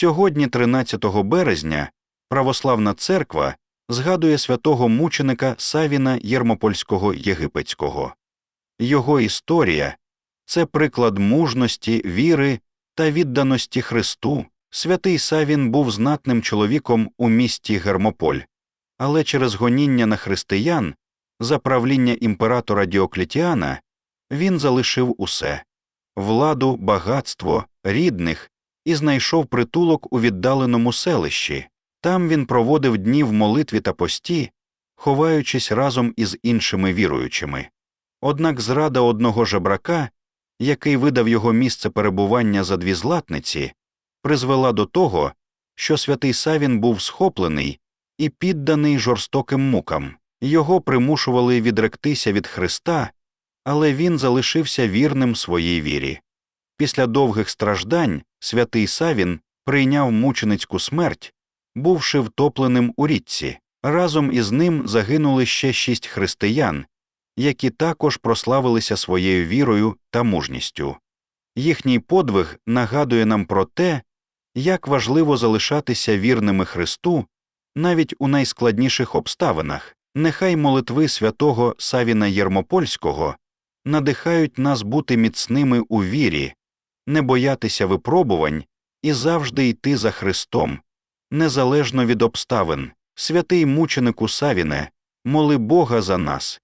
Сьогодні, 13 березня, православна церква згадує святого мученика Савіна Єрмопольського Єгипетського. Його історія це приклад мужності, віри та відданості Христу. Святий Савін був знатним чоловіком у місті Гермополь, але через гоніння на християн за правління імператора Діоклетіана він залишив усе владу, багатство, рідних і знайшов притулок у віддаленому селищі. Там він проводив дні в молитві та пості, ховаючись разом із іншими віруючими. Однак зрада одного жебрака, який видав його місце перебування за дві златниці, призвела до того, що святий Савін був схоплений і підданий жорстоким мукам. Його примушували відректися від Христа, але він залишився вірним своїй вірі. Після довгих страждань святий Савін прийняв мученицьку смерть, бувши втопленим у річці. Разом із ним загинули ще шість християн, які також прославилися своєю вірою та мужністю. Їхній подвиг нагадує нам про те, як важливо залишатися вірними Христу навіть у найскладніших обставинах. Нехай молитви святого Савіна Єрмопольського надихають нас бути міцними у вірі, не боятися випробувань і завжди йти за Христом, незалежно від обставин. Святий мученику Савіне, моли Бога за нас